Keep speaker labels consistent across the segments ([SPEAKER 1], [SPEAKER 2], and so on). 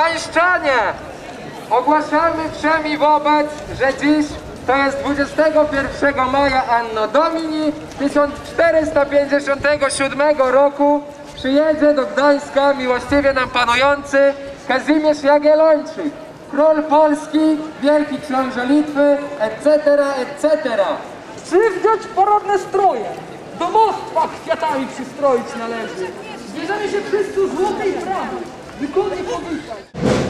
[SPEAKER 1] Gdańszczanie! Ogłaszamy wszem i wobec, że dziś to jest 21 maja Anno Domini 1457 roku przyjedzie do Gdańska miłościwie nam panujący Kazimierz Jagiellończyk, król Polski, wielki książę Litwy, etc., etc.
[SPEAKER 2] Przywdziać porodne stroje, domostwa kwiatami przystroić należy. Zbierzemy się wszyscy złotej prawy, De quando em quando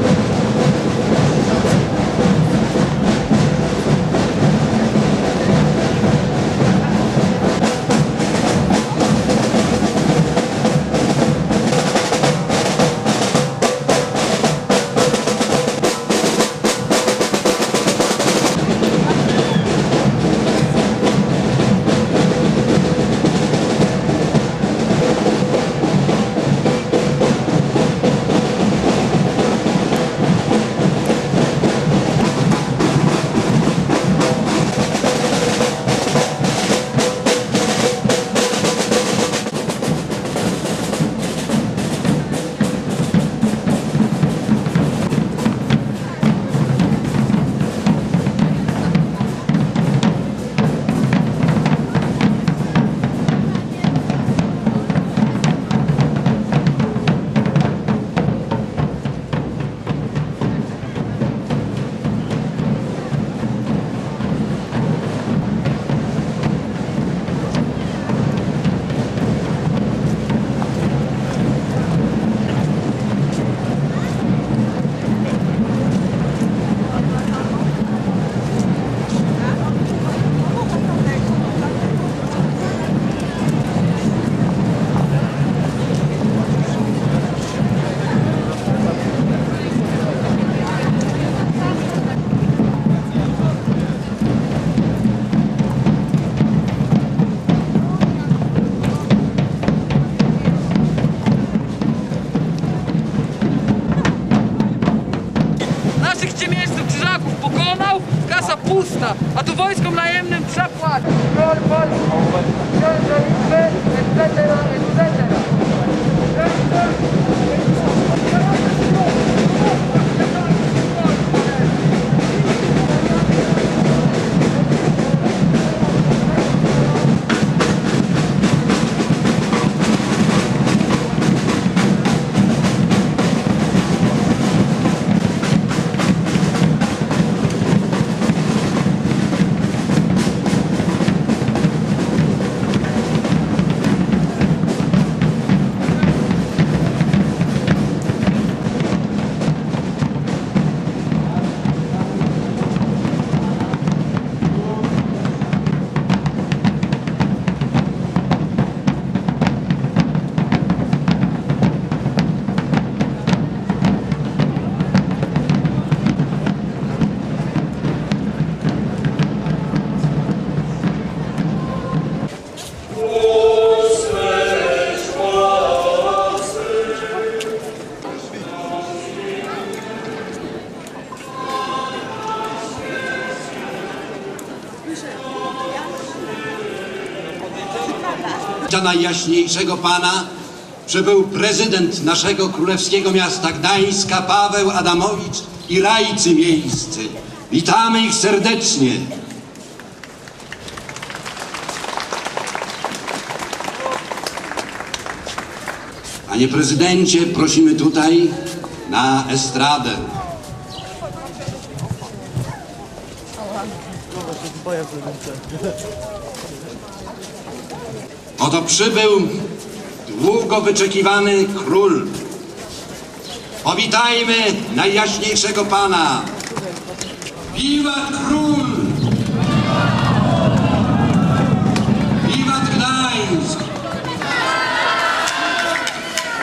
[SPEAKER 2] pokonał, kasa pusta, a tu wojskom najemnym trzeba płacić.
[SPEAKER 3] Za najjaśniejszego Pana przybył prezydent naszego królewskiego miasta Gdańska Paweł Adamowicz i rajcy miejscy. Witamy ich serdecznie. Panie prezydencie, prosimy tutaj na estradę. Oto przybył długo wyczekiwany król. Powitajmy najjaśniejszego pana. Wiwat król! Wiwat Gdańsk!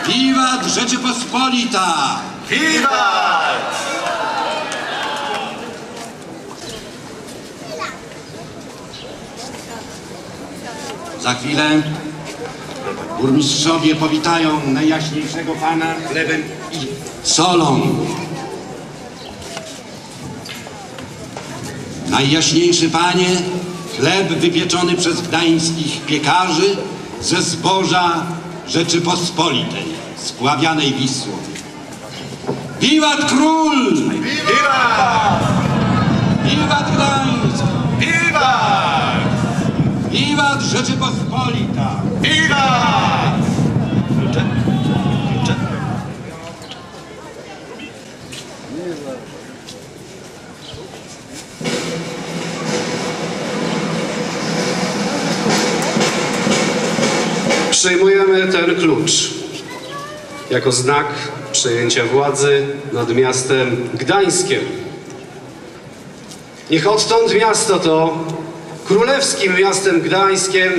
[SPEAKER 3] Wiwat Rzeczypospolita!
[SPEAKER 4] Wiwat!
[SPEAKER 3] Za chwilę burmistrzowie powitają najjaśniejszego pana chlebem i solą. Najjaśniejszy panie, chleb wypieczony przez gdańskich piekarzy ze zboża Rzeczypospolitej, spławianej Wisłą. Wiwat król!
[SPEAKER 4] Wiwat!
[SPEAKER 5] Przyjmujemy ten klucz jako znak przejęcia władzy nad miastem Gdańskiem. Niech odtąd miasto to królewskim miastem Gdańskiem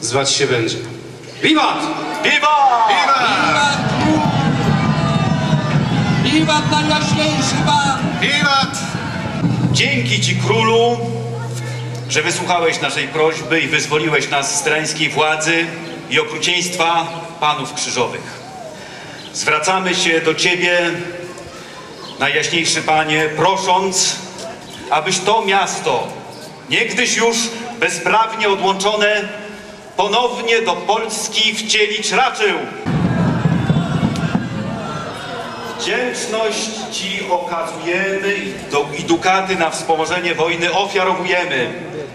[SPEAKER 5] zwać się będzie. Wiwat!
[SPEAKER 4] Wiwat!
[SPEAKER 3] Wiwat! Wiwat najjaśniejszy pan!
[SPEAKER 4] Wiwat! Dzięki Ci królu, że wysłuchałeś naszej prośby i wyzwoliłeś nas z tyrańskiej władzy i okrucieństwa panów krzyżowych. Zwracamy się do Ciebie, najjaśniejszy Panie, prosząc, abyś to miasto, niegdyś już bezprawnie odłączone, ponownie do Polski wcielić raczył. Wdzięczność Ci okazujemy i, dukaty na wspomożenie wojny ofiarowujemy.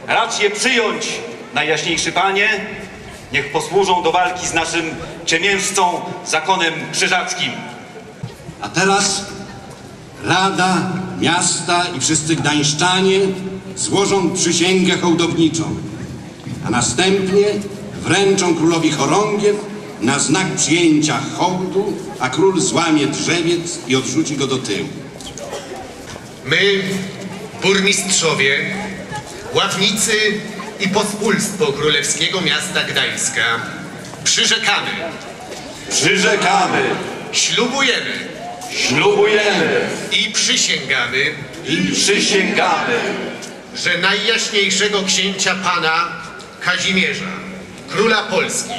[SPEAKER 4] Racz je przyjąć, najjaśniejszy Panie. Niech posłużą do walki z naszym ciemiężcą zakonem krzyżackim.
[SPEAKER 3] A teraz Rada, miasta i wszyscy gdańszczanie złożą przysięgę hołdowniczą, a następnie wręczą królowi chorągiew na znak przyjęcia hołdu, a król złamie drzewiec i odrzuci go do tyłu.
[SPEAKER 6] My, burmistrzowie, ławnicy i pospólstwo Królewskiego Miasta Gdańska. Przyrzekamy,
[SPEAKER 4] Przyrzekamy,
[SPEAKER 6] ślubujemy.
[SPEAKER 4] Ślubujemy.
[SPEAKER 6] I przysięgamy,
[SPEAKER 4] i przysięgamy,
[SPEAKER 6] że najjaśniejszego księcia pana Kazimierza, króla Polski,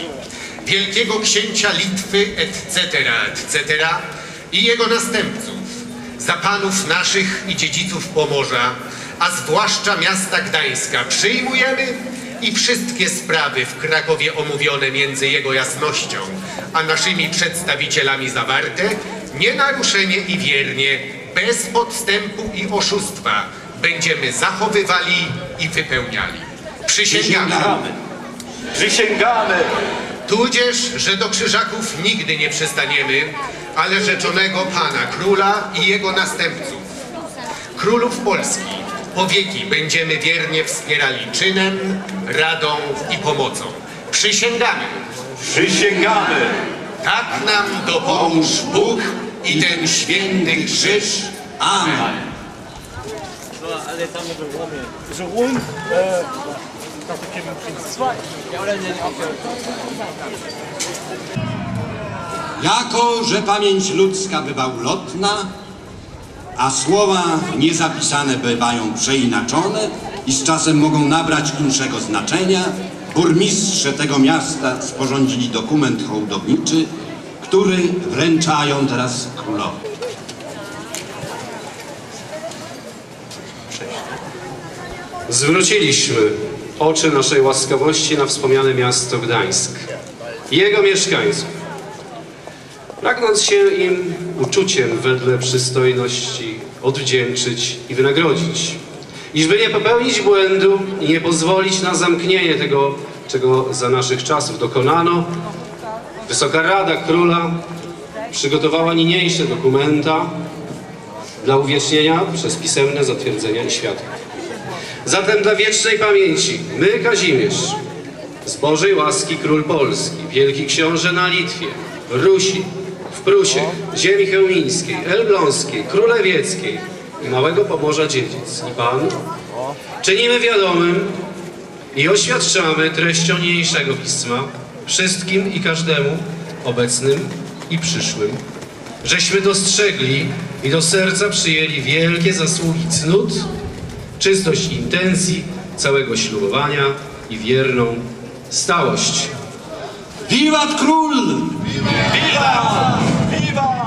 [SPEAKER 6] wielkiego księcia Litwy, etc., etc., i jego następców, za panów naszych i dziedziców Pomorza, a zwłaszcza miasta Gdańska, przyjmujemy i wszystkie sprawy w Krakowie omówione między jego jasnością a naszymi przedstawicielami zawarte, nienaruszenie i wiernie, bez podstępu i oszustwa, będziemy zachowywali i wypełniali. Przysięgamy.
[SPEAKER 4] przysięgamy.
[SPEAKER 6] Tudzież, że do krzyżaków nigdy nie przestaniemy, ale rzeczonego Pana Króla i jego następców, królów Polski, po wieki będziemy wiernie wspierali czynem, radą i pomocą. Przysięgamy,
[SPEAKER 4] Przysięgamy,
[SPEAKER 6] tak nam dopomóż Bóg i ten święty krzyż.
[SPEAKER 3] Amen.
[SPEAKER 7] alle damit rummen. So rum, das bekämen Prinz 2. Ja, oder den
[SPEAKER 3] Jako, że pamięć ludzka bywa ulotna, a słowa niezapisane bywają przeinaczone i z czasem mogą nabrać inszego znaczenia, burmistrze tego miasta sporządzili dokument hołdowniczy, który wręczają teraz królowi.
[SPEAKER 5] Zwróciliśmy oczy naszej łaskawości na wspomniane miasto Gdańsk jego mieszkańców, pragnąc się im uczuciem wedle przystojności odwdzięczyć i wynagrodzić, iżby nie popełnić błędu i nie pozwolić na zamknięcie tego, czego za naszych czasów dokonano, Wysoka Rada Króla przygotowała niniejsze dokumenta dla uwiecznienia przez pisemne zatwierdzenia i świadków. Zatem dla wiecznej pamięci my, Kazimierz, z Bożej łaski Król Polski, Wielki Książę na Litwie, Rusi, w Prusie, ziemi chełmińskiej, elbląskiej, królewieckiej i Małego Pomorza Dziedzic i Pan, czynimy wiadomym i oświadczamy treścią niniejszego pisma wszystkim i każdemu obecnym i przyszłym, żeśmy dostrzegli i do serca przyjęli wielkie zasługi cnót, czystość intencji całego ślubowania i wierną stałość.
[SPEAKER 3] Vivat Krul!
[SPEAKER 4] Vivat! Vivat!